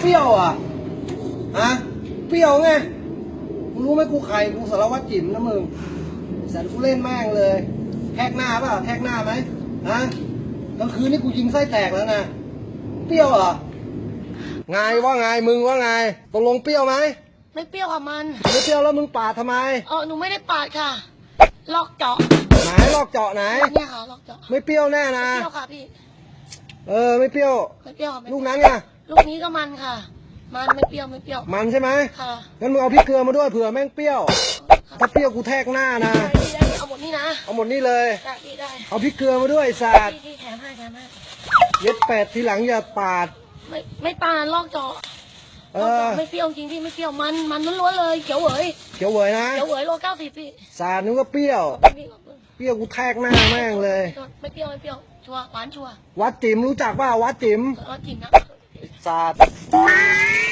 เปรี้ยวอะฮะเปรี้ยวไงมึงรู้ไหมกูใครกูสารวัตรจิ๋มนะมึงแสนกูเล่นแม่งเลยแทกหน้าเปล่าแทกหน้าไหมฮะกลางคืนนี่กูยิงไส้แตกแล้วนะเปรี้ยวเหรอไงว่าไงมึงว่าไงตกลงเปรี้ยวไหมไม่เปรี้ยวกับมันไม่เปรี้ยวแล้วมึงปาดทำไมเออหนูไม่ได้ปาดค่ะ ลอกเจาะไหนลอกเจาะไหนเนี่ยค่ะลอกเจาะไม่เปรี้ยวแน่นะเปรี้ยวค่ะพี่ เออไม่เปรี้ยว ไม่เปรี้ยวค่ะไม่ลูกเปรี้ยวนั้นไงลูกนี้ก็มันค่ะ มันไม่เปรี้ยวไม่เปรี้ยว มันใช่ไหมค่ะงั้นมึงเอาพริกเกลือมาด้วยเผื่อแม่งเปรี้ยว ถ้าเปรี้ยวกูแทกหน้านะ ได้พี่ได้เอาหมดนี่นะเอาหมดนี่เลย ได้พี่ได้เอาพริกเกลือมาด้วยไอ้สาดพี่พี่แถมให้แถมให้เย็ดเป็ดทีหลังอย่าปาด ไม่ไม่ปาดลอกเจาะเอลอกอเจาะไม่เปรี้ยวจริงพี่ไม่เปรี้ยวมันมันล้วนๆเลยเขียวเหวยเขียวเหวยนะเขียวเหวยโลเก้าสิบพี่สาดนึกว่าเปรี้ยว พี่ขอบคุณ เปรี้ยวกูแทกหน้าแม่งเลย ไม่เปรี้ยวไม่เปรี้ยวชัวร์หวานชัวร์วัดจิ๋มรู้จักป่ะวัดจิ๋มเออจริงนะสาด Ah, la, la, la, la.